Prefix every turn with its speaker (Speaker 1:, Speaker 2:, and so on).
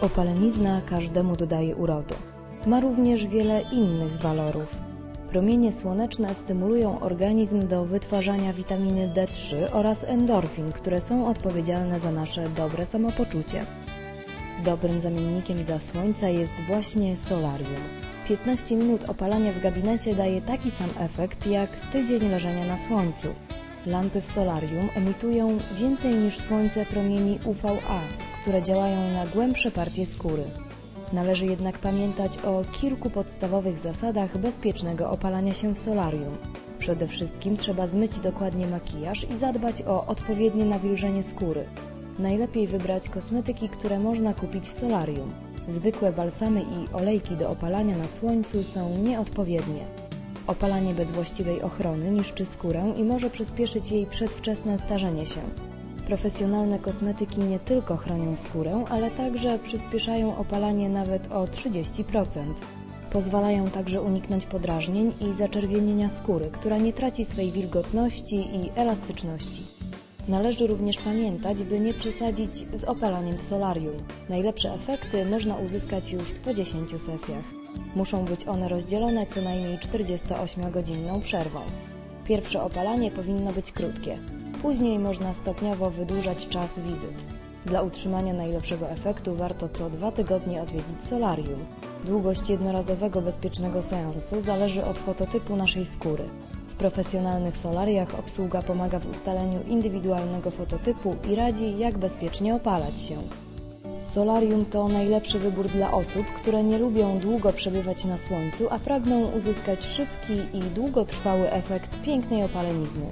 Speaker 1: Opalenizna każdemu dodaje urody. Ma również wiele innych walorów. Promienie słoneczne stymulują organizm do wytwarzania witaminy D3 oraz endorfin, które są odpowiedzialne za nasze dobre samopoczucie. Dobrym zamiennikiem dla słońca jest właśnie solarium. 15 minut opalania w gabinecie daje taki sam efekt jak tydzień leżenia na słońcu. Lampy w solarium emitują więcej niż słońce promieni UVA, które działają na głębsze partie skóry. Należy jednak pamiętać o kilku podstawowych zasadach bezpiecznego opalania się w solarium. Przede wszystkim trzeba zmyć dokładnie makijaż i zadbać o odpowiednie nawilżenie skóry. Najlepiej wybrać kosmetyki, które można kupić w solarium. Zwykłe balsamy i olejki do opalania na słońcu są nieodpowiednie. Opalanie bez właściwej ochrony niszczy skórę i może przyspieszyć jej przedwczesne starzenie się. Profesjonalne kosmetyki nie tylko chronią skórę, ale także przyspieszają opalanie nawet o 30%. Pozwalają także uniknąć podrażnień i zaczerwienienia skóry, która nie traci swej wilgotności i elastyczności. Należy również pamiętać, by nie przesadzić z opalaniem w solarium. Najlepsze efekty można uzyskać już po 10 sesjach. Muszą być one rozdzielone co najmniej 48-godzinną przerwą. Pierwsze opalanie powinno być krótkie. Później można stopniowo wydłużać czas wizyt. Dla utrzymania najlepszego efektu warto co dwa tygodnie odwiedzić solarium. Długość jednorazowego bezpiecznego seansu zależy od fototypu naszej skóry. W profesjonalnych solariach obsługa pomaga w ustaleniu indywidualnego fototypu i radzi, jak bezpiecznie opalać się. Solarium to najlepszy wybór dla osób, które nie lubią długo przebywać na słońcu, a pragną uzyskać szybki i długotrwały efekt pięknej opalenizny.